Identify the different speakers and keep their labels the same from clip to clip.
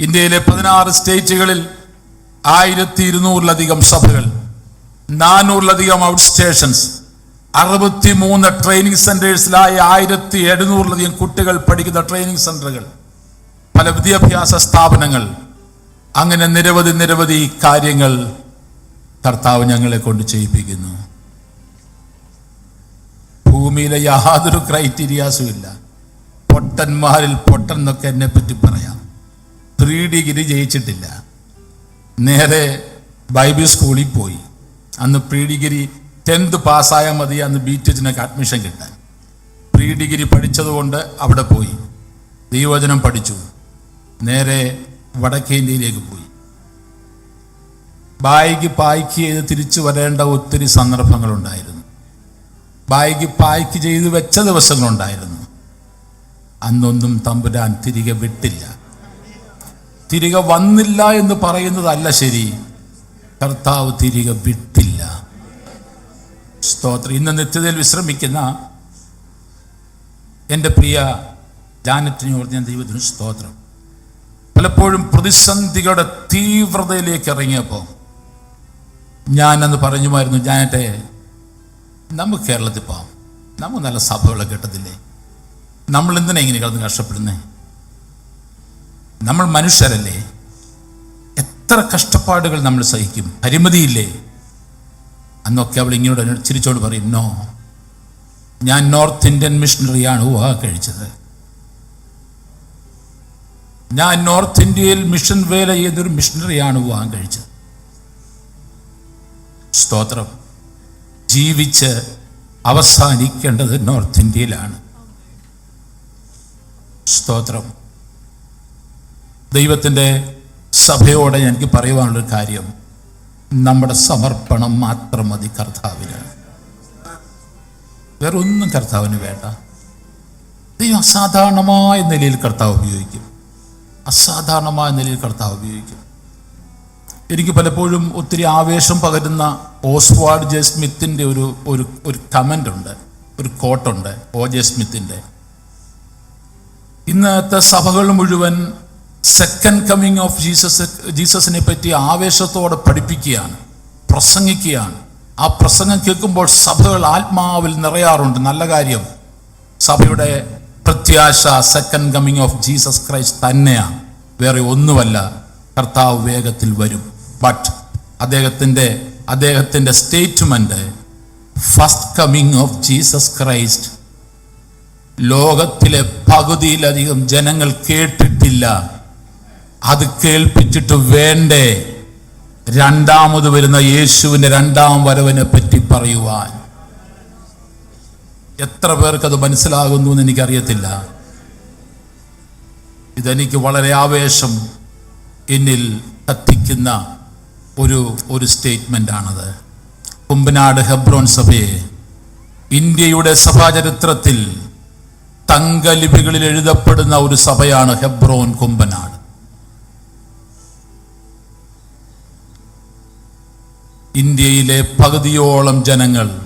Speaker 1: ഇന്ത്യയിലെ പതിനാറ് സ്റ്റേറ്റുകളിൽ ആയിരത്തി ഇരുന്നൂറിലധികം സഭകൾ നാനൂറിലധികം ഔട്ട് സ്റ്റേഷൻസ് അറുപത്തി മൂന്ന് ട്രെയിനിങ് സെന്റേഴ്സിലായി ആയിരത്തി എഴുന്നൂറിലധികം കുട്ടികൾ പഠിക്കുന്ന ട്രെയിനിങ് സെന്ററുകൾ പല വിദ്യാഭ്യാസ സ്ഥാപനങ്ങൾ. അങ്ങനെ നിരവധി നിരവധി കാര്യങ്ങൾ കർത്താവ് ഞങ്ങളെ കൊണ്ട് ചെയ്യിപ്പിക്കുന്നു. ഭൂമിയിലെ യാതൊരു ക്രൈറ്റീരിയാസും ഇല്ല. പൊട്ടന്മാരിൽ പൊട്ടൻ എന്നൊക്കെ എന്നെ പറ്റി പറയാം. ത്രീ ഡിഗ്രി ജയിച്ചിട്ടില്ല. നേരെ ബൈബിൾ സ്കൂളിൽ പോയി. അന്ന് പ്രീ ഡിഗ്രി ടെൻത്ത് പാസ്സായാൽ മതി അന്ന് ബി ടെച്ചിനൊക്കെ അഡ്മിഷൻ കിട്ടാൻ. പ്രീ ഡിഗ്രി പഠിച്ചതുകൊണ്ട് അവിടെ പോയി. ദൈവചനം പഠിച്ചു. നേരെ വടക്കേ ഇന്ത്യയിലേക്ക് പോയി. ബായിക്ക് പായ്ക്ക് ചെയ്ത് തിരിച്ചു വരേണ്ട ഒത്തിരി സന്ദർഭങ്ങളുണ്ടായിരുന്നു. ബായിക്ക് പായ്ക്ക് ചെയ്ത് വെച്ച ദിവസങ്ങളുണ്ടായിരുന്നു. അന്നൊന്നും തമ്പുരാൻ തിരികെ വിട്ടില്ല. തിരികെ വന്നില്ല എന്ന് പറയുന്നതല്ല ശരി. കർത്താവ് തിരികെ വിട്ടില്ല. സ്തോത്രം. ഇന്ന് നിത്യതയിൽ വിശ്രമിക്കുന്ന എന്റെ പ്രിയ ജാനറ്റിനോട് ഞാൻ ദൈവത്തിന് സ്തോത്രം. പലപ്പോഴും പ്രതിസന്ധികളുടെ തീവ്രതയിലേക്ക് ഇറങ്ങിയപ്പോൾ ഞാനന്ന് പറഞ്ഞുമായിരുന്നു ജാനറ്റെ നമുക്ക് കേരളത്തിൽ പോവാം. നമുക്ക് നല്ല സഭകളൊക്കെ കിട്ടത്തില്ലേ? നമ്മൾ എന്തിനാ ഇങ്ങനെ കിടന്ന് കഷ്ടപ്പെടുന്നേ? നമ്മൾ മനുഷ്യരല്ലേ? എത്ര കഷ്ടപ്പാടുകൾ നമ്മൾ സഹിക്കും? പരിമിതിയില്ലേ? അന്നൊക്കെ അവൾ ഇങ്ങോട്ട് ചിരിച്ചോട് പറയും നോ ഞാൻ നോർത്ത് ഇന്ത്യൻ മിഷണറിയാണ് വിവാഹം കഴിച്ചത്. ഞാൻ നോർത്ത് ഇന്ത്യയിൽ മിഷൻ വേല ചെയ്തൊരു മിഷണറിയാണ് വിവാഹം കഴിച്ചത്. സ്തോത്രം. ജീവിച്ച് അവസാനിക്കേണ്ടത് നോർത്ത് ഇന്ത്യയിലാണ്. സ്തോത്രം. ദൈവത്തിന്റെ സഭയോടെ എനിക്ക് പറയുവാനുള്ളൊരു കാര്യം. നമ്മുടെ സമർപ്പണം മാത്രം മതി കർത്താവിന്. വേറെ ഒന്നും കർത്താവിന് വേണ്ട. ദൈവം അസാധാരണമായ നിലയിൽ കർത്താവ് ഉപയോഗിക്കും. അസാധാരണമായ നിലയിൽ കർത്താവ് ഉപയോഗിക്കും. എനിക്ക് പലപ്പോഴും ഒത്തിരി ആവേശം പകരുന്ന ഓസ്വാഡ് ജെ സ്മിത്തിന്റെ ഒരു ഒരു ഒരു കമന്റ് ഉണ്ട് ഒരു കോട്ടുണ്ട് ഓ ജെ സ്മിത്തിന്റെ. ഇന്നത്തെ സഭകൾ മുഴുവൻ സെക്കൻഡ് കമ്മിങ് ഓഫ് ജീസസ് ജീസസിനെ പറ്റി ആവേശത്തോടെ പഠിപ്പിക്കുകയാണ് പ്രസംഗിക്കുകയാണ്. ആ പ്രസംഗം കേൾക്കുമ്പോൾ സഭകൾ ആത്മാവിൽ നിറയാറുണ്ട്. നല്ല കാര്യം സഭയുടെ പ്രത്യാശ second coming of Jesus Christ തന്നെയാണ്. വേറെ ഒന്നുമല്ല കർത്താവ് വേഗത്തിൽ വരും. ബട്ട് അദ്ദേഹത്തിന്റെ അദ്ദേഹത്തിന്റെ statement first coming of Jesus Christ ലോകത്തിലെ പകുതിയിലധികം ജനങ്ങൾ കേട്ടിട്ടില്ല. അത് കേൾപ്പിച്ചിട്ട് വേണ്ടേ? രണ്ടാമത് വരുന്ന യേശുവിന്റെ രണ്ടാം വരവിനെ പറ്റി പറയുവാൻ. എത്ര പേർക്ക് അത് മനസ്സിലാകുന്നു എന്ന് എനിക്കറിയത്തില്ല. ഇതെനിക്ക് വളരെ ആവേശം എന്നിൽ കത്തിക്കുന്ന ഒരു ഒരു സ്റ്റേറ്റ്മെന്റ് ആണത് കുമ്പനാട് ഹെബ്രോൻ സഭയെ ഇന്ത്യയുടെ സഭാചരിത്രത്തിൽ തങ്കലിപികളിൽ എഴുതപ്പെടുന്ന ഒരു സഭയാണ് ഹെബ്രോൻ കുമ്പനാട്. ഇന്ത്യയിലെ പകുതിയോളം ജനങ്ങൾ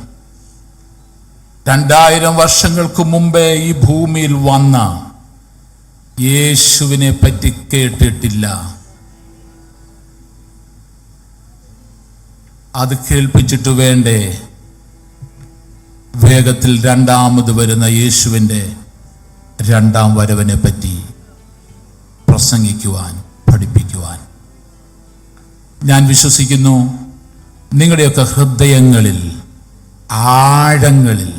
Speaker 1: രണ്ടായിരം വർഷങ്ങൾക്ക് മുമ്പേ ഈ ഭൂമിയിൽ വന്ന യേശുവിനെ പറ്റി കേട്ടിട്ടില്ല. അത് കേൾപ്പിച്ചിട്ട് വേണ്ടേ? വേഗത്തിൽ രണ്ടാമത് വരുന്ന യേശുവിന്റെ രണ്ടാം വരവിനെ പറ്റി പ്രസംഗിക്കുവാൻ പഠിപ്പിക്കുവാൻ. ഞാൻ വിശ്വസിക്കുന്നു നിങ്ങളുടെയൊക്കെ ഹൃദയങ്ങളിൽ ആഴങ്ങളിൽ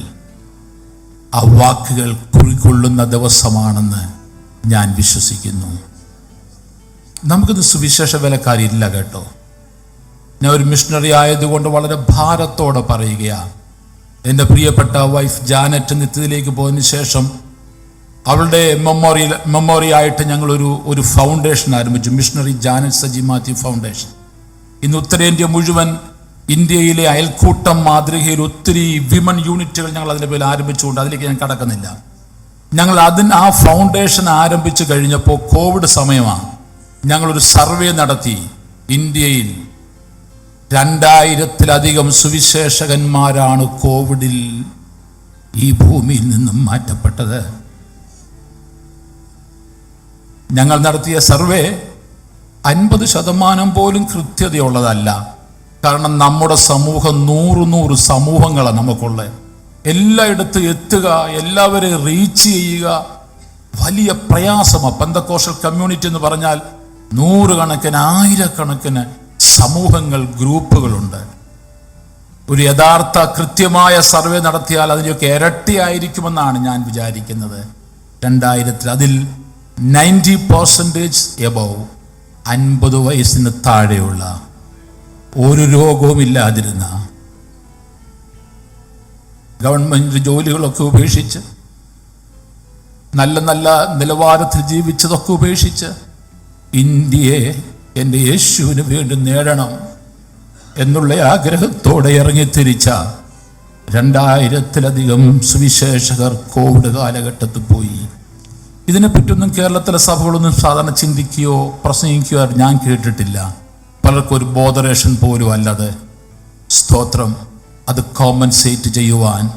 Speaker 1: ആ വാക്കുകൾ കുറിക്കൊള്ളുന്ന ദിവസമാണെന്ന് ഞാൻ വിശ്വസിക്കുന്നു. നമുക്കിത് സുവിശേഷ വിലക്കാരില്ല കേട്ടോ. ഞാൻ ഒരു മിഷണറി ആയതുകൊണ്ട് വളരെ ഭാരത്തോടെ പറയുകയാണ് എന്റെ പ്രിയപ്പെട്ട വൈഫ് ജാനറ്റ് നിത്യത്തിലേക്ക് പോയതിന് ശേഷം അവളുടെ മെമ്മോറിയൽ മെമ്മോറി ആയിട്ട് ഞങ്ങളൊരു ഒരു ഫൗണ്ടേഷൻ ആരംഭിച്ചു missionary Janet Saji Mathew foundation. ഇന്ന് ഉത്തരേന്ത്യ മുഴുവൻ ഇന്ത്യയിലെ അയൽക്കൂട്ടം മാതൃകയിൽ ഒത്തിരി വിമൻ യൂണിറ്റുകൾ ഞങ്ങൾ അതിന്റെ പേരിൽ ആരംഭിച്ചുകൊണ്ട് അതിലേക്ക് ഞാൻ കടക്കുന്നില്ല. ഞങ്ങൾ അതിന് ആ ഫൗണ്ടേഷൻ ആരംഭിച്ചു കഴിഞ്ഞപ്പോൾ കോവിഡ് സമയമാണ്. ഞങ്ങളൊരു സർവേ നടത്തി. ഇന്ത്യയിൽ രണ്ടായിരത്തിലധികം സുവിശേഷകന്മാരാണ് കോവിഡിൽ ഈ ഭൂമിയിൽ നിന്നും മാറ്റപ്പെട്ടത്. ഞങ്ങൾ നടത്തിയ സർവേ അൻപത് ശതമാനം പോലും കൃത്യതയുള്ളതല്ല. കാരണം നമ്മുടെ സമൂഹം നൂറ് നൂറ് സമൂഹങ്ങളാണ് നമുക്കുള്ളത്. എല്ലായിടത്തും എത്തുക എല്ലാവരെയും റീച്ച് ചെയ്യുക. വലിയ പ്രയാസമാണ് പന്തക്കോഷൽ കമ്മ്യൂണിറ്റി എന്ന് പറഞ്ഞാൽ നൂറുകണക്കിന് ആയിരക്കണക്കിന് സമൂഹങ്ങൾ ഗ്രൂപ്പുകളുണ്ട്. ഒരു യഥാർത്ഥ കൃത്യമായ സർവേ നടത്തിയാൽ അതിന്റെയൊക്കെ ഇരട്ടിയായിരിക്കുമെന്നാണ് ഞാൻ വിചാരിക്കുന്നത്. രണ്ടായിരത്തിൽ അതിൽ നയന്റി പെർസെന്റേജ് എബവ് അൻപത് വയസ്സിന് താഴെയുള്ള ഒരു രോഗവും ഇല്ലാതിരുന്ന ഗവൺമെന്റ് ജോലികളൊക്കെ ഉപേക്ഷിച്ച് നല്ല നല്ല നിലവാരത്തിൽ ജീവിച്ചതൊക്കെ ഉപേക്ഷിച്ച് ഇന്ത്യയെ എന്റെ യേശുവിന് വേണ്ടി നേടണം എന്നുള്ള ആഗ്രഹത്തോടെ ഇറങ്ങിത്തിരിച്ച രണ്ടായിരത്തിലധികം സുവിശേഷകർ കോവിഡ് കാലഘട്ടത്തിൽ പോയി. ഇതിനെപ്പറ്റിയൊന്നും കേരളത്തിലെ സഭകളൊന്നും സാധാരണ ചിന്തിക്കുകയോ പ്രസംഗിക്കുകയോ ഞാൻ കേട്ടിട്ടില്ല. പലർക്കും ഒരു ബോധറേഷൻ പോലും അല്ലാതെ സ്തോത്രം അത് കോമ്പൻസേറ്റ് ചെയ്യുവാൻ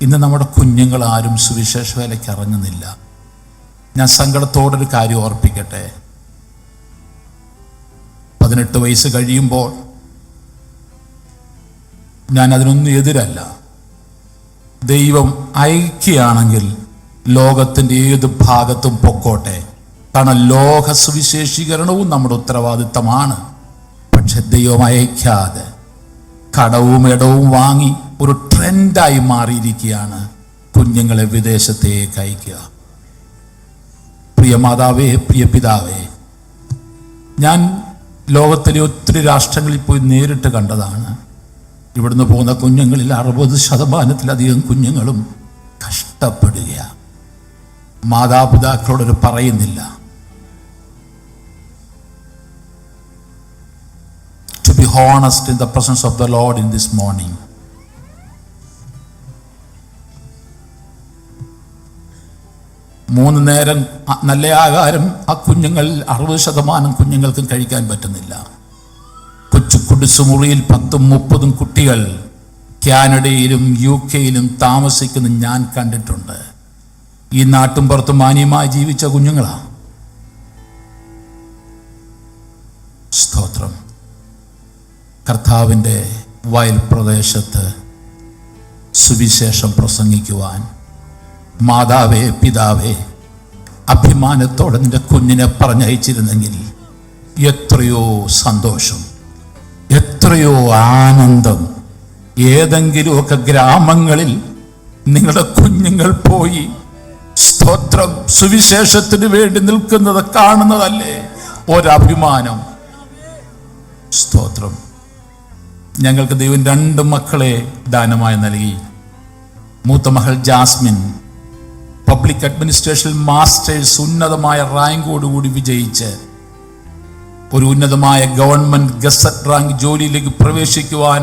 Speaker 1: ഇന്ന് നമ്മുടെ കുഞ്ഞുങ്ങൾ ആരും സുവിശേഷ വേലയ്ക്ക് ഇറങ്ങുന്നില്ല. ഞാൻ സങ്കടത്തോടൊരു കാര്യം ഓർപ്പിക്കട്ടെ. പതിനെട്ട് വയസ്സ് കഴിയുമ്പോൾ ഞാൻ അതിനൊന്നും എതിരല്ല. ദൈവം അയക്കുകയാണെങ്കിൽ ലോകത്തിന്റെ ഏത് ഭാഗത്തും പൊക്കോട്ടെ. കാരണം ലോക സുവിശേഷീകരണവും നമ്മുടെ ഉത്തരവാദിത്തമാണ്. ദൈവം അയക്കാതെ കടവും ഇടവും വാങ്ങി ഒരു ട്രെൻഡായി മാറിയിരിക്കുകയാണ് കുഞ്ഞുങ്ങളെ വിദേശത്തേക്ക് അയക്കുക. പ്രിയ മാതാവേ പ്രിയ പിതാവേ ഞാൻ ലോകത്തിലെ ഒത്തിരി രാഷ്ട്രങ്ങളിൽ പോയി നേരിട്ട് കണ്ടതാണ്. ഇവിടുന്ന് പോകുന്ന കുഞ്ഞുങ്ങളിൽ അറുപത് ശതമാനത്തിലധികം കുഞ്ഞുങ്ങളും കഷ്ടപ്പെടുകയാണ്. മാതാപിതാക്കളോടൊരു പറയുന്നില്ല. Be honest in the presence of the Lord in this morning. മൂന്ന് നേരം നല്ല ആഹാരം ആ കുഞ്ഞുങ്ങൾ അറുപത് ശതമാനം കുഞ്ഞുങ്ങൾക്കും കഴിക്കാൻ പറ്റുന്നില്ല. കൊച്ചു കുടിസുമുറിയിൽ പത്തും മുപ്പതും കുട്ടികൾ കാനഡയിലും യു കെയിലും താമസിക്കുന്ന ഞാൻ കണ്ടിട്ടുണ്ട്. ഈ നാട്ടും പുറത്തും മാന്യമായി ജീവിച്ച കുഞ്ഞുങ്ങളാ. സ്തോത്രം. കർത്താവിന്റെ വയൽ പ്രദേശത്ത് സുവിശേഷം പ്രസംഗിക്കുവാൻ. മാതാവേ പിതാവേ അഭിമാനത്തോടെ നിന്റെ കുഞ്ഞിനെ പറഞ്ഞയച്ചിരുന്നെങ്കിൽ എത്രയോ സന്തോഷം എത്രയോ ആനന്ദം. ഏതെങ്കിലുമൊക്കെ ഗ്രാമങ്ങളിൽ നിങ്ങളുടെ കുഞ്ഞുങ്ങൾ പോയി സ്തോത്രം സുവിശേഷത്തിന് വേണ്ടി നിൽക്കുന്നത് കാണുന്നതല്ലേ? ഒരഭിമാനം. സ്തോത്രം. ഞങ്ങൾക്ക് ദൈവം രണ്ട് മക്കളെ ദാനമായി നൽകി. മൂത്ത മകൾ ജാസ്മിൻ പബ്ലിക് അഡ്മിനിസ്ട്രേഷൻ മാസ്റ്റേഴ്സ് ഉന്നതമായ റാങ്കോടുകൂടി വിജയിച്ച് ഒരു ഉന്നതമായ ഗവൺമെന്റ് ഗസറ്റ് റാങ്ക് ജോലിയിലേക്ക് പ്രവേശിക്കുവാൻ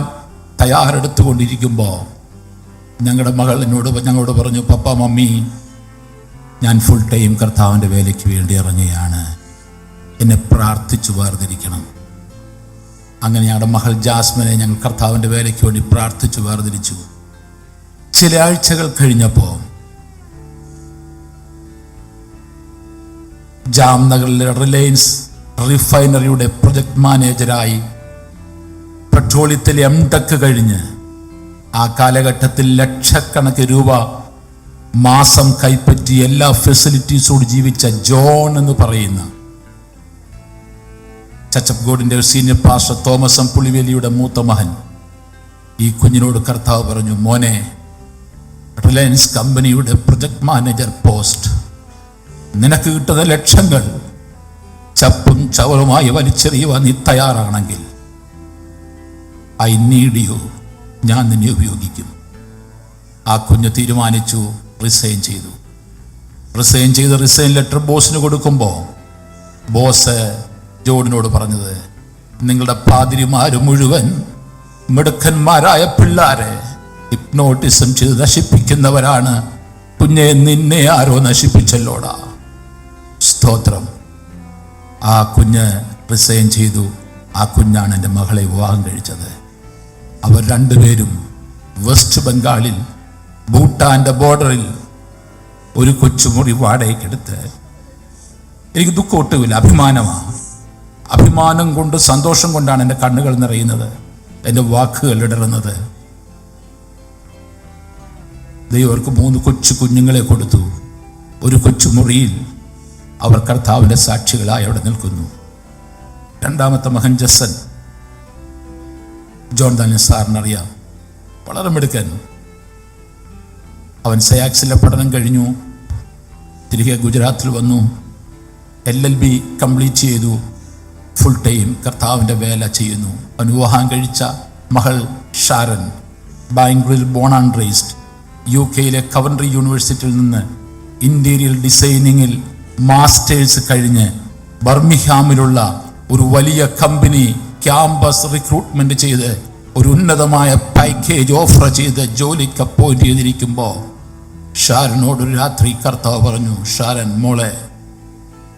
Speaker 1: തയ്യാറെടുത്തുകൊണ്ടിരിക്കുമ്പോൾ ഞങ്ങളുടെ മകൾ എന്നോട് ഞങ്ങളോട് പറഞ്ഞു പപ്പ മമ്മി ഞാൻ ഫുൾ ടൈം കർത്താവിന്റെ വേലയ്ക്ക് വേണ്ടി ഇറങ്ങുകയാണ്. എന്നെ പ്രാർത്ഥിച്ചു വേർതിരിക്കണം അങ്ങനെ ഞങ്ങളുടെ മഹൽ ജാസ്മിനെ ഞങ്ങൾ കർത്താവിന്റെ വേലയ്ക്ക് വേണ്ടി പ്രാർത്ഥിച്ചു വേർതിരിച്ചു ചില ആഴ്ചകൾ കഴിഞ്ഞപ്പോൾ ജാംനഗറിലെ റിലയൻസ് റിഫൈനറിയുടെ പ്രൊജക്ട് മാനേജരായി പെട്രോളിയത്തിൽ എം ടെക് കഴിഞ്ഞ് ആ കാലഘട്ടത്തിൽ ലക്ഷക്കണക്കിന് രൂപ മാസം കൈപ്പറ്റി എല്ലാ ഫെസിലിറ്റീസോട് ജീവിച്ച ജോൺ എന്ന് പറയുന്ന ചച്ചപ്ഗോഡിന്റെ ഒരു സീനിയർ പാസ്റ്റർ തോമസ് പുളിവേലിയുടെ മൂത്ത മഹൻ ഈ കുഞ്ഞിനോട് കർത്താവ് പറഞ്ഞു മോനെ റിലയൻസ് കമ്പനിയുടെ പ്രൊജക്ട് മാനേജർ പോസ്റ്റ് നിനക്ക് കിട്ടുന്ന ലക്ഷങ്ങൾ ചപ്പും ചവറുമായി വലിച്ചെറിയുവാൻ നീ തയ്യാറാണെങ്കിൽ ഐ നീഡ് യു ഞാൻ നിന്നെ ഉപയോഗിക്കും. ആ കുഞ്ഞ് തീരുമാനിച്ചു റിസൈൻ ചെയ്തു. റിസൈൻ ചെയ്ത് റിസൈൻ ലെറ്റർ ബോസിന് കൊടുക്കുമ്പോൾ ബോസ് ജോഡിനോട് പറഞ്ഞത് നിങ്ങളുടെ പാതിരിമാര് മുഴുവൻ മിടുക്കന്മാരായ പിള്ളാരെ ഹിപ്നോട്ടിസം ചെയ്ത് നശിപ്പിക്കുന്നവരാണ്. കുഞ്ഞെ നിന്നെ ആരോ നശിപ്പിച്ചല്ലോടാ. സ്തോത്രം. ആ കുഞ്ഞ് റിസൈൻ ചെയ്തു. ആ കുഞ്ഞാണ് എന്റെ മകളെ വിവാഹം കഴിച്ചത്. അവർ രണ്ടുപേരും വെസ്റ്റ് ബംഗാളിൽ ഭൂട്ടാന്റെ ബോർഡറിൽ ഒരു കൊച്ചുമുറി വാടകയ്ക്കെടുത്ത് എനിക്ക് ദുഃഖം ഒട്ടുമില്ല അഭിമാനമാണ് അഭിമാനം കൊണ്ട് സന്തോഷം കൊണ്ടാണ് എന്റെ കണ്ണുകൾ നിറയുന്നത് എന്റെ വാക്കുകൾ ഇടറുന്നത്. ദൈവം അവർക്ക് മൂന്ന് കൊച്ചു കുഞ്ഞുങ്ങളെ കൊടുത്തു. ഒരു കൊച്ചു മുറിയിൽ അവർ കർത്താവിന്റെ സാക്ഷികളായി അവിടെ നിൽക്കുന്നു. രണ്ടാമത്തെ മകൻ ജസൻ ജോൺ ദാനിയൽ സാറിനറിയാം വളരെ മിടുക്കൻ. അവൻ സയാക്സിലെ പഠനം കഴിഞ്ഞു. തിരികെ ഗുജറാത്തിൽ വന്നു. എൽ എൽ ബി കംപ്ലീറ്റ് ചെയ്തു. ഫുൾ ടൈം കർത്താവിന്റെ വേല ചെയ്യുന്നു. അവൻ വിവാഹം കഴിച്ച മകൾ ഷാരൻ ബാംഗ്ലൂരിൽ ബോൺ ആൻഡ് റേസ്ഡ് യു കെയിലെ കവൻട്രി യൂണിവേഴ്സിറ്റിയിൽ നിന്ന് ഇന്റീരിയർ ഡിസൈനിങ്ങിൽ മാസ്റ്റേഴ്സ് കഴിഞ്ഞ് ബർമിഹാമിലുള്ള ഒരു വലിയ കമ്പനി ക്യാമ്പസ് റിക്രൂട്ട്മെന്റ് ചെയ്ത് ഒരു ഉന്നതമായ പാക്കേജ് ഓഫർ ചെയ്ത് ജോലിക്ക് അപ്പോയിന്റ് ചെയ്തിരിക്കുമ്പോൾ ഷാരനോട് രാത്രി കർത്താവ് പറഞ്ഞു ഷാരൻ മോളെ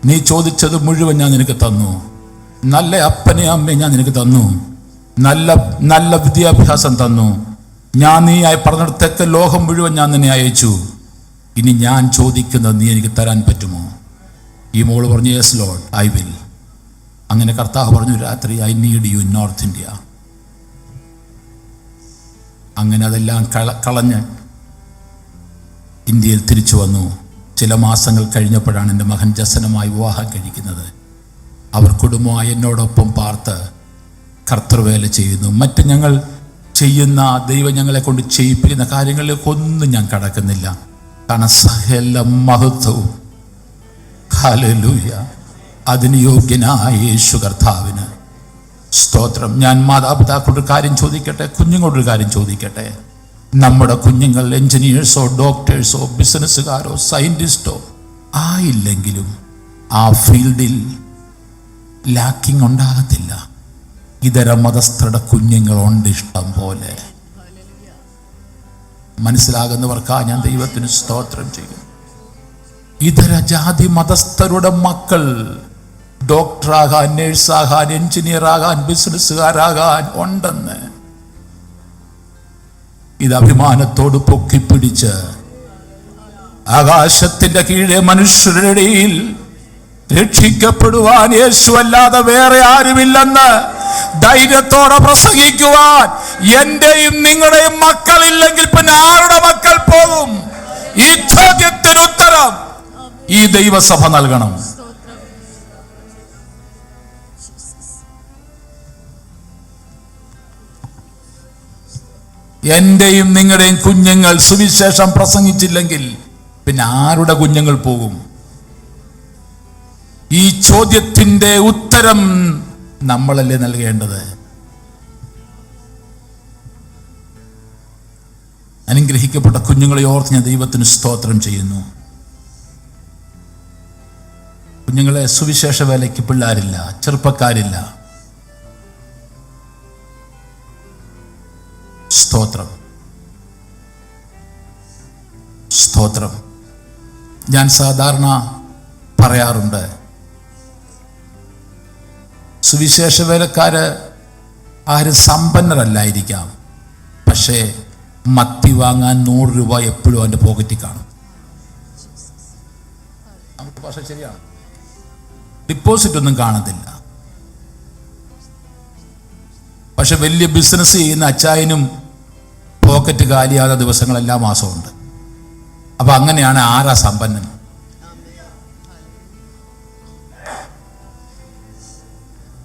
Speaker 1: നീ ചോദിച്ചത് മുഴുവൻ ഞാൻ നിനക്ക് തന്നു. നല്ല അപ്പനെ അമ്മയെ ഞാൻ നിനക്ക് തന്നു. നല്ല നല്ല വിദ്യാഭ്യാസം തന്നു. ഞാൻ നീ ആയി പറഞ്ഞിടത്തേക്ക് ലോകം മുഴുവൻ ഞാൻ നിന്നെ അയച്ചു. ഇനി ഞാൻ ചോദിക്കുന്നത് നീ എനിക്ക് തരാൻ പറ്റുമോ? ഈ മോൾ പറഞ്ഞു യെസ് ലോഡ് ഐ വിൽ അങ്ങനെ കർത്താവ് പറഞ്ഞു രാത്രി I need you North India അങ്ങനെ അതെല്ലാം കള കളഞ്ഞ് ഇന്ത്യയിൽ തിരിച്ചു വന്നു. ചില മാസങ്ങൾ കഴിഞ്ഞപ്പോഴാണ് എന്റെ മകൻ ജസനമായി വിവാഹം കഴിക്കുന്നത്. അവർ കുടുംബമായി എന്നോടൊപ്പം പാർത്ത് കർത്തൃവേല ചെയ്യുന്നു. മറ്റ് ഞങ്ങൾ ചെയ്യുന്ന ദൈവം ഞങ്ങളെ കൊണ്ട് ചെയ്യിപ്പിക്കുന്ന കാര്യങ്ങളിലേക്കൊന്നും ഞാൻ കടക്കുന്നില്ല. കാരണം സകല മഹത്വവും. ഹല്ലേലൂയ. അതിന് യോഗ്യനായ യേശു കർത്താവിന് സ്തോത്രം. ഞാൻ മാതാപിതാക്കളുടെ കാര്യം ചോദിക്കട്ടെ? കുഞ്ഞുങ്ങളുടെ കാര്യം ചോദിക്കട്ടെ? നമ്മുടെ കുഞ്ഞുങ്ങൾ എഞ്ചിനീയേഴ്സോ ഡോക്ടേഴ്സോ ബിസിനസ്സുകാരോ സയന്റിസ്റ്റോ ആയില്ലെങ്കിലും ആ ഫീൽഡിൽ ലാക്കിംഗ് ഉണ്ടാകത്തില്ല. ഇതര മതസ്ഥരുടെ കുഞ്ഞുങ്ങളുണ്ട് ഇഷ്ടം പോലെ. മനസ്സിലാകുന്നവർക്കാ ഞാൻ ദൈവത്തിന് സ്തോത്രം ചെയ്യും. ഇതര ജാതി മതസ്ഥരുടെ മക്കൾ ഡോക്ടറാകാൻ നേഴ്സാകാൻ എഞ്ചിനീയർ ആകാൻ ബിസിനസ്സുകാരാകാൻ ഉണ്ടെന്ന്. ഇത് അഭിമാനത്തോട് പൊക്കിപ്പിടിച്ച് ആകാശത്തിന്റെ കീഴെ മനുഷ്യരുടെ ഇടയിൽ രക്ഷിക്കപ്പെടുവാൻ യേശു അല്ലാതെ വേറെ ആരുമില്ലെന്ന് ധൈര്യത്തോടെ പ്രസംഗിക്കുവാൻ എന്റെയും നിങ്ങളുടെയും മക്കളില്ലെങ്കിൽ പിന്നെ ആരുടെ മക്കൾ പോകും? ഈ ചോദ്യത്തിന് ഉത്തരം ഈ ദൈവസഭ നൽകണം. എന്റെയും നിങ്ങളുടെയും കുഞ്ഞുങ്ങൾ സുവിശേഷം പ്രസംഗിച്ചില്ലെങ്കിൽ പിന്നെ ആരുടെ കുഞ്ഞുങ്ങൾ പോകും? ഈ ചോദ്യത്തിന്റെ ഉത്തരം നമ്മളല്ലേ നൽകേണ്ടത്? അനുഗ്രഹിക്കപ്പെട്ട കുഞ്ഞുങ്ങളെ ഓർത്ത് ഞാൻ ദൈവത്തിന് സ്തോത്രം ചെയ്യുന്നു. കുഞ്ഞുങ്ങളെ സുവിശേഷ വേലയ്ക്ക് പിള്ളാരില്ല ചെറുപ്പക്കാരില്ല. സ്തോത്രം. സ്തോത്രം. ഞാൻ സാധാരണ പറയാറുണ്ട് സുവിശേഷ വേലക്കാര് ആരും സമ്പന്നരല്ലായിരിക്കാം. പക്ഷേ മത്തി വാങ്ങാൻ നൂറ് രൂപ എപ്പോഴും അവന്റെ പോക്കറ്റിൽ കാണും. പക്ഷേ ശരിയാണ്. ഡിപ്പോസിറ്റ് ഒന്നും കാണത്തില്ല. പക്ഷെ വലിയ ബിസിനസ് ചെയ്യുന്ന അച്ചായനും പോക്കറ്റ് കാലിയാകാത്ത ദിവസങ്ങളെല്ലാ മാസമുണ്ട്. അപ്പൊ അങ്ങനെയാണ് ആരാ സമ്പന്നൻ?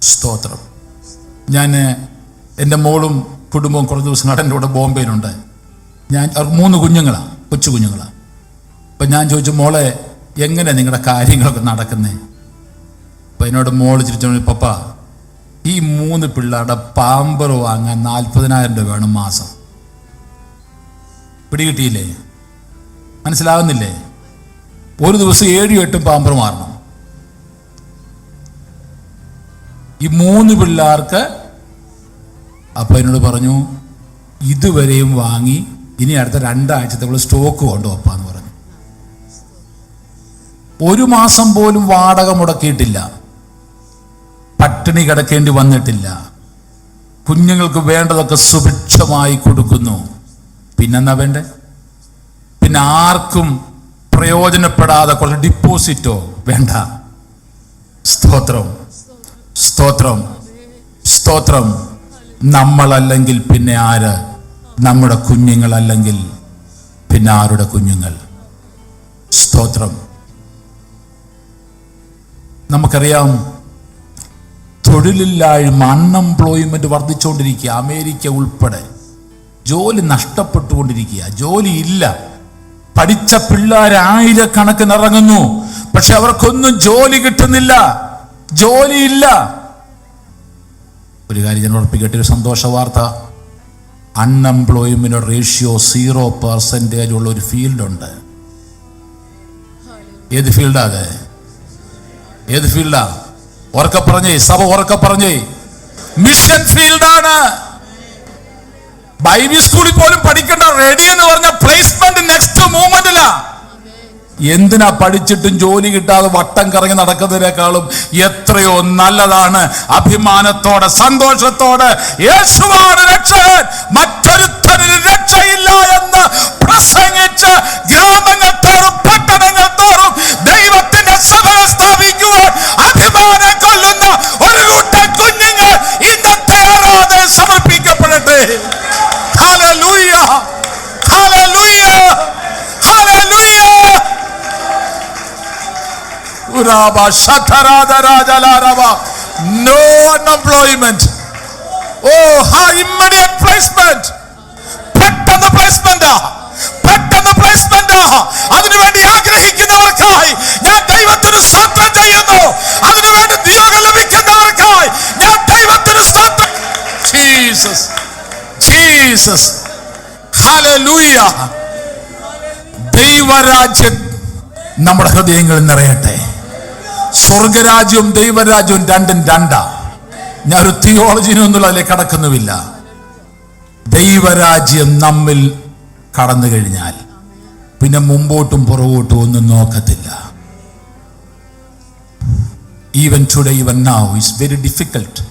Speaker 1: സ്തോത്രം. ഞാൻ എന്റെ മോളും കുടുംബവും കുറച്ച് ദിവസം എന്റെ കൂടെ ബോംബെയിലുണ്ട്. ഞാൻ അവർ മൂന്ന് കുഞ്ഞുങ്ങളാണ് കൊച്ചു കുഞ്ഞുങ്ങളാണ് അപ്പം ഞാൻ ചോദിച്ചു മോളെ എങ്ങനെ നിങ്ങളുടെ കാര്യങ്ങളൊക്കെ നടക്കുന്നത് അപ്പം എന്നോട് മോൾ ചിരിച്ചു പപ്പ ഈ മൂന്ന് പിള്ളേരുടെ പാമ്പർ വാങ്ങാൻ നാൽപ്പതിനായിരം രൂപ വേണം മാസം. പിടികിട്ടിയില്ലേ? മനസ്സിലാകുന്നില്ലേ ഒരു ദിവസം ഏഴും എട്ടും പാമ്പർ മാറണം. ഈ മൂന്ന് പിള്ളേർക്ക് അപ്പം എന്നോട് പറഞ്ഞു ഇതുവരെയും വാങ്ങി ഇനി അടുത്ത രണ്ടാഴ്ചത്തെ സ്റ്റോക്ക് എന്ന് പറഞ്ഞു. ഒരു മാസം പോലും വാടക മുടക്കിയിട്ടില്ല. പട്ടിണി കിടക്കേണ്ടി വന്നിട്ടില്ല. കുഞ്ഞുങ്ങൾക്ക് വേണ്ടതൊക്കെ സുഭിക്ഷമായി കൊടുക്കുന്നു. പിന്നെന്താ വേണ്ടേ? പിന്നെ ആർക്കും പ്രയോജനപ്പെടാതെ കുറച്ച് ഡിപ്പോസിറ്റോ വേണ്ട. സ്തോത്രം. സ്തോത്രം. സ്തോത്രം. നമ്മളല്ലെങ്കിൽ പിന്നെ ആര്? നമ്മുടെ കുഞ്ഞുങ്ങളല്ലെങ്കിൽ പിന്നെ ആരുടെ കുഞ്ഞുങ്ങൾ? സ്തോത്രം. നമുക്കറിയാം തൊഴിലില്ലായ്മ അൺഎംപ്ലോയ്മെന്റ് വർദ്ധിച്ചുകൊണ്ടിരിക്കുക അമേരിക്ക ഉൾപ്പെടെ. ജോലി നഷ്ടപ്പെട്ടുകൊണ്ടിരിക്കുക ജോലി ഇല്ല. പഠിച്ച പിള്ളേർ ആയിരക്കണക്കിന് ഇറങ്ങുന്നു. പക്ഷെ അവർക്കൊന്നും ജോലി കിട്ടുന്നില്ല. ജോലിയില്ല ഒരു കാര്യം ഞാൻ ഉറപ്പിക്കട്ടെ ഒരു സന്തോഷ വാർത്ത. അൺഎംപ്ലോയ്മെന്റ് റേഷ്യോ സീറോ പെർസെന്റേജ് ഉള്ള ഒരു ഫീൽഡുണ്ട് ഏത് ഫീൽഡാ അത്? ഏത് ഫീൽഡാ ഉറക്കെ പറഞ്ഞേ സഭ ഉറക്കെ പറഞ്ഞേ. മിഷൻ ഫീൽഡാണ് ബൈബിൾ സ്കൂളിൽ പോലും പഠിക്കേണ്ട റെഡി എന്ന് പറഞ്ഞ പ്ലേസ്മെന്റ് നെക്സ്റ്റ് മൂവ്മെന്റിലാ എന്തിനാ പഠിച്ചിട്ടും ജോലി കിട്ടാതെ വട്ടം കറങ്ങി നടക്കുന്നതിനേക്കാളും എത്രയോ നല്ലതാണ്. അഭിമാനത്തോടെ സന്തോഷത്തോടെ യേശുവാണ് രക്ഷകൻ. മറ്റൊരുത്തരിൽ രക്ഷയില്ല എന്ന് പ്രസംഗിച്ച് ഗ്രാമങ്ങൾ തോറും പട്ടണങ്ങൾ തോറും ദൈവത്തിന്റെ സഭയെ സ്ഥാപിക്കുവാൻ അഭിമാനം കൊല്ലുന്ന No unemployment. Oh, high immediate placement. പെട്ടെന്ന് പ്ലേസ്മെന്റ് പെട്ടെന്ന് പ്ലേസ്മെന്റ് അതിനുവേണ്ടി ആഗ്രഹിക്കുന്നവർക്കായി ഞാൻ ദൈവത്തിന് സ്തോത്രം ചെയ്യുന്നു. അതിനുവേണ്ടി നിയോഗം ലഭിക്കുന്നവർക്കായി ഞാൻ ദൈവത്തിന് സ്തോത്രം ജീസസ് ജീസസ് ഹല്ലേലൂയ ദൈവരാജ്യം നമ്മുടെ ഹൃദയങ്ങളിൽ നിറയട്ടെ. സ്വർഗരാജ്യവും ദൈവരാജ്യവും രണ്ടും രണ്ടാ. ഞാൻ ഒരു തിയോളജിനൊന്നുള്ള അതിലേക്ക് കടക്കുന്നുമില്ല. ദൈവരാജ്യം നമ്മിൽ കടന്നു കഴിഞ്ഞാൽ പിന്നെ മുമ്പോട്ടും പുറകോട്ടും ഒന്നും നോക്കത്തില്ല. Even today even now it's very difficult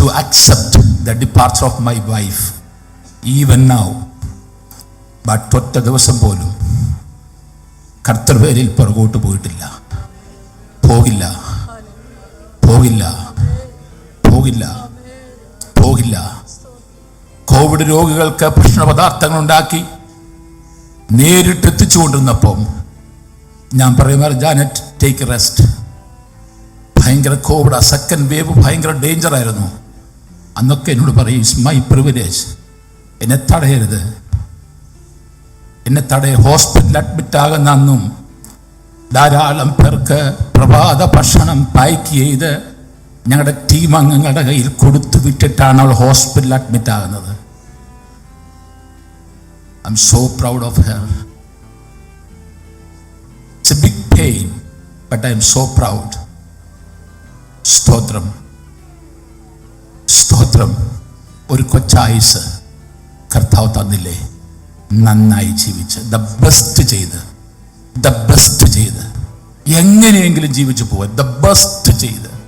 Speaker 1: to accept the departure of my wife even now but ഒറ്റ ദിവസം പോലും കർത്തർവേലിൽ പുറകോട്ട് പോയിട്ടില്ല. പോകില്ല. പോകില്ല. പോകില്ല. പോകില്ല. കോവിഡ് രോഗികൾക്ക് ഭക്ഷണ പദാർത്ഥങ്ങൾ ഉണ്ടാക്കി നേരിട്ട് എത്തിച്ചുകൊണ്ടിരുന്നപ്പം ഞാൻ പറയുമ്പോൾ ജാനറ്റ് ടേക്ക് റെസ്റ്റ് ഭയങ്കര കോവിഡ് ആ സെക്കൻഡ് വേവ് ഭയങ്കര ഡേഞ്ചർ ആയിരുന്നു. അന്നൊക്കെ എന്നോട് പറയും ഇറ്റ്സ് മൈ പ്രിവിലേജ് എന്നെ തടയരുത്. എന്നെ തടയ. ഹോസ്പിറ്റലിൽ അഡ്മിറ്റ് ആകുന്ന അന്നും ധാരാളം പേർക്ക് പ്രഭാത ഭക്ഷണം പാക്ക് ചെയ്ത് ഞങ്ങളുടെ ടീം അംഗങ്ങളുടെ കയ്യിൽ കൊടുത്തു വിട്ടിട്ടാണ് അവൾ ഹോസ്പിറ്റലിൽ അഡ്മിറ്റ് ആകുന്നത്. I'm so proud of her a big pain but I'm so proud സ്തോത്രം. സ്തോത്രം. ഒരു കൊച്ചായുസ് കർത്താവ് തന്നില്ലേ? നന്നായി ജീവിച്ച്. ദ ബെസ്റ്റ് ചെയ്ത്. ദ ബെസ്റ്റ് ചെയ്ത്. എങ്ങനെയെങ്കിലും ജീവിച്ചു പോവാൻ ദ ബെസ്റ്റ് ചെയ്ത്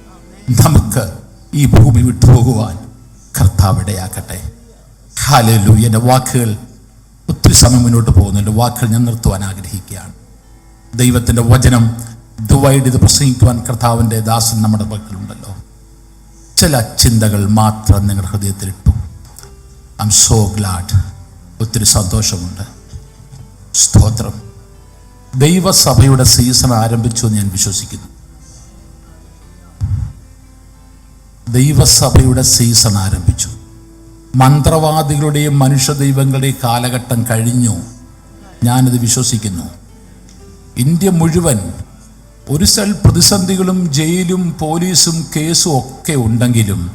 Speaker 1: നമുക്ക് ഈ ഭൂമി വിട്ടുപോകുവാൻ കർത്താവ് ഇടയാക്കട്ടെ. ഹാലലു എന്റെ വാക്കുകൾ ഒത്തിരി സമയം മുന്നോട്ട് പോകുന്നു. എന്റെ വാക്കുകൾ ഞാൻ നിർത്തുവാൻ ആഗ്രഹിക്കുകയാണ്. ദൈവത്തിന്റെ വചനം ഡിവൈഡ് ഇത് പ്രസംഗിക്കുവാൻ കർത്താവിന്റെ ദാസൻ നമ്മുടെ പക്കലുണ്ടല്ലോ. ചില ചിന്തകൾ മാത്രം നിങ്ങളുടെ ഹൃദയത്തിൽ ഇട്ടു ഐ എം സോ ഗ്ലാഡ് ഒത്തിരി സന്തോഷമുണ്ട്. സ്തോത്രം. ദൈവസഭയുടെ സീസൺ ആരംഭിച്ചു എന്ന് ഞാൻ വിശ്വസിക്കുന്നു. ദൈവസഭയുടെ സീസൺ ആരംഭിച്ചു. മന്ത്രവാദികളുടെയും മനുഷ്യ ദൈവങ്ങളുടെയും കാലഘട്ടം കഴിഞ്ഞു. ഞാനത് വിശ്വസിക്കുന്നു. ഇന്ത്യ മുഴുവൻ ഒരു സ്ഥൽ പ്രതിസന്ധികളും ജയിലും പോലീസും കേസും ഒക്കെ ഉണ്ടെങ്കിലും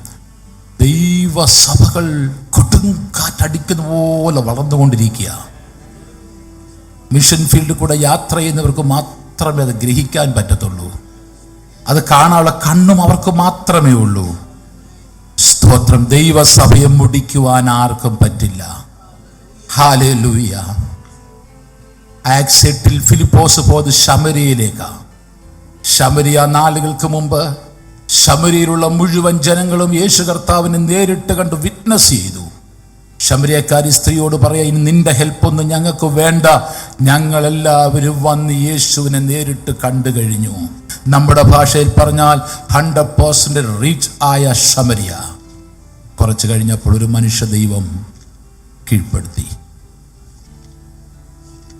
Speaker 1: ദൈവസഭകൾ കൊടുങ്കാറ്റടിക്കുന്ന പോലെ വളർന്നുകൊണ്ടിരിക്കുക. മിഷൻ ഫീൽഡിൽ കൂടെ യാത്ര ചെയ്യുന്നവർക്ക് മാത്രമേ അത് ഗ്രഹിക്കാൻ പറ്റത്തുള്ളൂ. അത് കാണാനുള്ള കണ്ണും അവർക്ക് മാത്രമേ ഉള്ളൂ. സ്തോത്രം. ദൈവസഭയെ മുടിക്കുവാൻ ആർക്കും പറ്റില്ല. ഹാലേ ലൂയ ആക്സെറ്റിൽ ഫിലിപ്പോസ് പോയത് ശമരിയിലേക്കാണ് ശമരിയ നാളുകൾക്ക് മുമ്പ് ശമരിയിലുള്ള മുഴുവൻ ജനങ്ങളും യേശു കർത്താവിനെ നേരിട്ട് കണ്ട് വിറ്റ്നസ് ചെയ്തു. ശമരിയക്കാരി സ്ത്രീയോട് പറയാ ഇനി നിന്റെ ഹെൽപ്പൊന്നും ഞങ്ങൾക്ക് വേണ്ട. ഞങ്ങളെല്ലാവരും വന്ന് യേശുവിനെ നേരിട്ട് കണ്ടു കഴിഞ്ഞു. നമ്മുടെ ഭാഷയിൽ പറഞ്ഞാൽ ഹൺഡ്രഡ് പേഴ്സന്റ് റീച്ച് ആയ ശമരിയ. കുറച്ച് കഴിഞ്ഞപ്പോൾ ഒരു മനുഷ്യ ദൈവം കീഴ്പ്പെടുത്തി.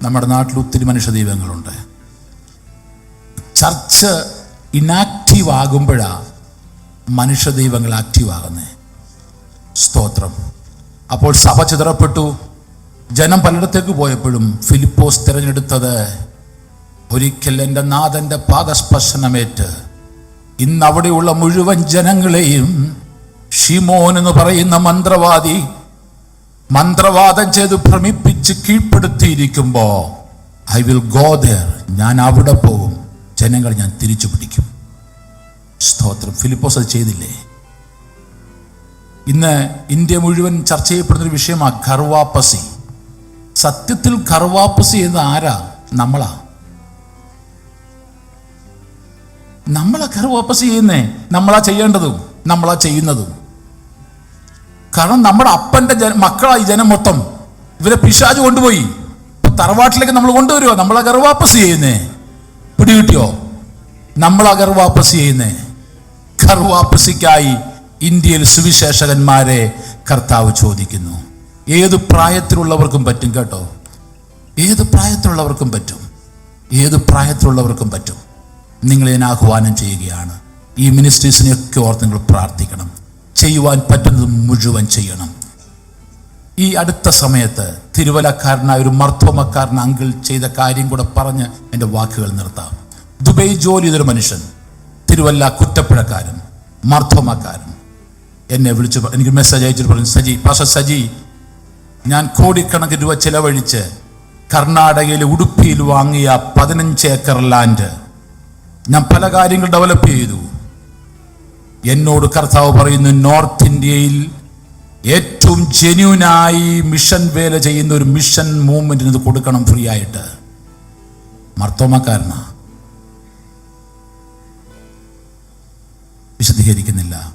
Speaker 1: നമ്മുടെ നാട്ടിൽ ഒത്തിരി മനുഷ്യ ദൈവങ്ങളുണ്ട് ചർച്ച് ഇനാക്റ്റീവ് ആകുമ്പോഴാണ് മനുഷ്യ ദൈവങ്ങൾ ആക്റ്റീവ് ആകുന്നത് സ്തോത്രം. അപ്പോൾ സഭ ചിതറപ്പെട്ടു. ജനം പലയിടത്തേക്ക് പോയപ്പോഴും ഫിലിപ്പോസ് തിരഞ്ഞെടുത്തത് ഒരിക്കൽ എന്റെ നാഥന്റെ പാദസ്പർശനമേറ്റ്. ഇന്ന് അവിടെയുള്ള മുഴുവൻ ജനങ്ങളെയും ഷിമോൻ എന്ന് പറയുന്ന മന്ത്രവാദി മന്ത്രവാദം ചെയ്ത് ഭ്രമിപ്പിച്ച് കീഴ്പ്പെടുത്തിയിരിക്കുമ്പോൾ ഐ വിൽ ഗോ ദർ ഞാൻ അവിടെ പോകും. ജനങ്ങൾ ഞാൻ തിരിച്ചു പിടിക്കും. സ്തോത്രം. ഫിലിപ്പോസ് അത് ചെയ്തില്ലേ? ഇന്ന് ഇന്ത്യ മുഴുവൻ ചർച്ച ചെയ്യപ്പെടുന്ന ഒരു വിഷയമാണ് ഖർവാപ്പസി. സത്യത്തിൽ ഖർവാപ്പസി എന്ന് ആരാ? നമ്മളാ. നമ്മളാ ഖർവാപ്പസി ചെയ്യുന്നേ. നമ്മളാ ചെയ്യേണ്ടതും നമ്മളാ ചെയ്യുന്നതും. കാരണം നമ്മുടെ അപ്പന്റെ ജന മക്കളായി ജനം മൊത്തം. ഇവരെ പിശാജ് കൊണ്ടുപോയി. തറവാട്ടിലേക്ക് നമ്മൾ കൊണ്ടുവരുമോ നമ്മളാ ഗർവാപ്പസ് ചെയ്യുന്നേ. പിടികിട്ടിയോ? നമ്മളാ ഗർവാപ്പസ് ചെയ്യുന്നേ. ഗർവാപ്പസിക്കായി ഇന്ത്യയിൽ സുവിശേഷകന്മാരെ കർത്താവ് ചോദിക്കുന്നു. ഏത് പ്രായത്തിലുള്ളവർക്കും പറ്റും കേട്ടോ. ഏത് പ്രായത്തിലുള്ളവർക്കും പറ്റും. ഏത് പ്രായത്തിലുള്ളവർക്കും പറ്റും. നിങ്ങൾ ഞാൻ ആഹ്വാനം ചെയ്യുകയാണ്. ഈ മിനിസ്ട്രീസിനെയൊക്കെ ഓർത്ത് നിങ്ങൾ പ്രാർത്ഥിക്കണം. ചെയ്യുവാൻ പറ്റുന്നത് മുഴുവൻ ചെയ്യണം. ഈ അടുത്ത സമയത്ത് തിരുവലക്കാരനായ ഒരു മർത്തോമക്കാരൻ അങ്കിൾ ചെയ്ത കാര്യം കൂടെ പറഞ്ഞ് എന്റെ വാക്കുകൾ നിർത്താം. ദുബൈ ജോലി ചെയ്തൊരു മനുഷ്യൻ തിരുവല്ല കുറ്റപ്പുഴക്കാരൻ മർത്തോമക്കാരൻ. എന്നെ വിളിച്ച് എനിക്ക് മെസ്സേജ് അയച്ചിട്ട് പറഞ്ഞു സജി പാഷ സജി ഞാൻ കോടിക്കണക്കിന് രൂപ ചിലവഴിച്ച് കർണാടകയിലെ ഉടുപ്പിയിൽ വാങ്ങിയ പതിനഞ്ച് ഏക്കർ ലാൻഡ് ഞാൻ പല കാര്യങ്ങൾ ഡെവലപ്പ് ചെയ്തു. എന്നോട് കർത്താവ് പറയുന്നു നോർത്ത് ഇന്ത്യയിൽ ഏറ്റവും ജെന്യൂനായി മിഷൻ വേല ചെയ്യുന്ന ഒരു മിഷൻ മൂവ്മെന്റിന് ഇത് കൊടുക്കണം ഫ്രീ ആയിട്ട്. മർത്തോമക്കാരനാ. വിശദീകരിക്കുന്നില്ല.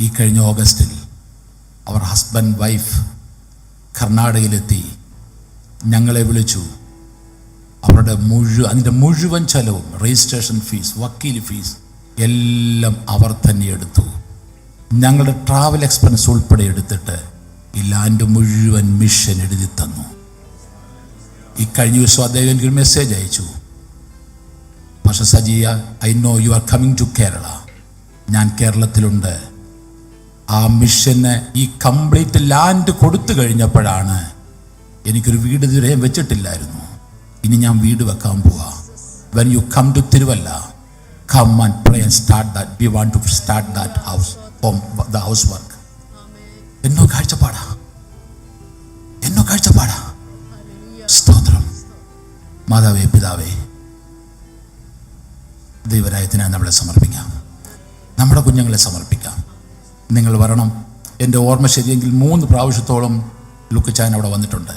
Speaker 1: ഈ കഴിഞ്ഞ ഓഗസ്റ്റിൽ അവർ ഹസ്ബൻഡ് വൈഫ് കർണാടകയിലെത്തി ഞങ്ങളെ വിളിച്ചു. അവരുടെ മുഴുവൻ അതിന്റെ മുഴുവൻ ചെലവും രജിസ്ട്രേഷൻ ഫീസ് വക്കീൽ ഫീസ് എല്ലാം അവർ തന്നെ എടുത്തു. ഞങ്ങളുടെ ട്രാവൽ എക്സ്പെൻസ് ഉൾപ്പെടെ എടുത്തിട്ട് ഈ ലാൻഡ് മുഴുവൻ മിഷൻ എഴുതി തന്നു. ഈ കഴിഞ്ഞ ദിവസം അദ്ദേഹം എനിക്കൊരു മെസ്സേജ് അയച്ചു. പക്ഷെ സജിയ I know you are coming to Kerala ഞാൻ കേരളത്തിലുണ്ട്. ആ മിഷന് ഈ കംപ്ലീറ്റ് ലാൻഡ് കൊടുത്തു കഴിഞ്ഞപ്പോഴാണ് എനിക്കൊരു വീട് ഇതുവരെ വെച്ചിട്ടില്ലായിരുന്നു. ഇനി ഞാൻ വീട് വെക്കാൻ പോവാ. When you come to Thiruvalla come and pray and start that we want to start that house home the house work എന്നോ കാഴ്ചപ്പാടാ. എന്നോ കാഴ്ചപ്പാടാ. സ്തോത്രം. മാതാവേ പിതാവേ ദൈവരായത്തിനായി നമ്മളെ സമർപ്പിക്കാം. നമ്മുടെ കുഞ്ഞുങ്ങളെ സമർപ്പിക്കാം. നിങ്ങൾ വരണം. എന്റെ ഓർമ്മ ശരിയെങ്കിൽ മൂന്ന് പ്രാവശ്യത്തോളം ലുക്കുച്ചാൻ അവിടെ വന്നിട്ടുണ്ട്.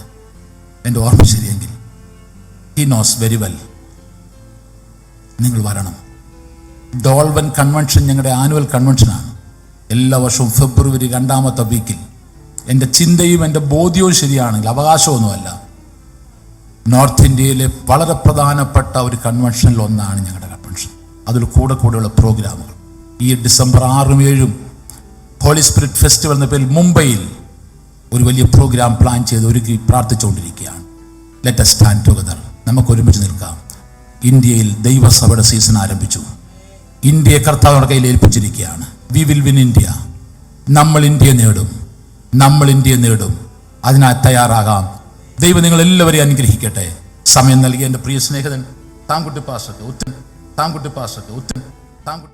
Speaker 1: എന്റെ ഓർമ്മ ശരിയെങ്കിൽ. ഹി നോസ് വെരി വെൽ നിങ്ങൾ വരണം. ഡോൾവൻ കൺവെൻഷൻ ഞങ്ങളുടെ ആനുവൽ കൺവെൻഷനാണ് എല്ലാ വർഷവും ഫെബ്രുവരി രണ്ടാമത്തെ വീക്കിൽ. എന്റെ ചിന്തയും എന്റെ ബോധ്യവും ശരിയാണെങ്കിൽ അവകാശമൊന്നുമല്ല. നോർത്ത് ഇന്ത്യയിലെ വളരെ പ്രധാനപ്പെട്ട ഒരു കൺവെൻഷനിൽ ഒന്നാണ് ഞങ്ങളുടെ കൺവെൻഷൻ. അതിൽ കൂടെ കൂടെയുള്ള പ്രോഗ്രാമുകൾ. ഈ ഡിസംബർ ആറും ഏഴും ഹോളി സ്പിരിറ്റ് ഫെസ്റ്റിവൽ എന്ന പേരിൽ മുംബൈയിൽ ഒരു വലിയ പ്രോഗ്രാം പ്ലാൻ ചെയ്ത് ഒരുക്കി പ്രാർത്ഥിച്ചുകൊണ്ടിരിക്കുകയാണ്. ലെറ്റ് എസ് സ്റ്റാൻഡ് ടുഗദർ നമുക്ക് ഒരുമിച്ച് നിൽക്കാം. ഇന്ത്യയിൽ ദൈവസഭയുടെ സീസൺ ആരംഭിച്ചു. ഇന്ത്യയെ കർത്താവിന്റെ കയ്യിൽ ഏൽപ്പിച്ചിരിക്കുകയാണ്. വി വിൽ വിൻ ഇന്ത്യ നമ്മൾ ഇന്ത്യ നേടും. നമ്മൾ ഇന്ത്യ നേടും. അതിനായി തയ്യാറാകാം. ദൈവം നിങ്ങൾ എല്ലാവരെയും അനുഗ്രഹിക്കട്ടെ. സമയം നൽകിയ എന്റെ പ്രിയ സ്നേഹിതൻ താങ്കുട്ടി പാസ്റ്റർ ഉത്തൻ താങ്കുട്ടി പാസ്റ്റർ ഉത്തൻ താങ്കുട്ടി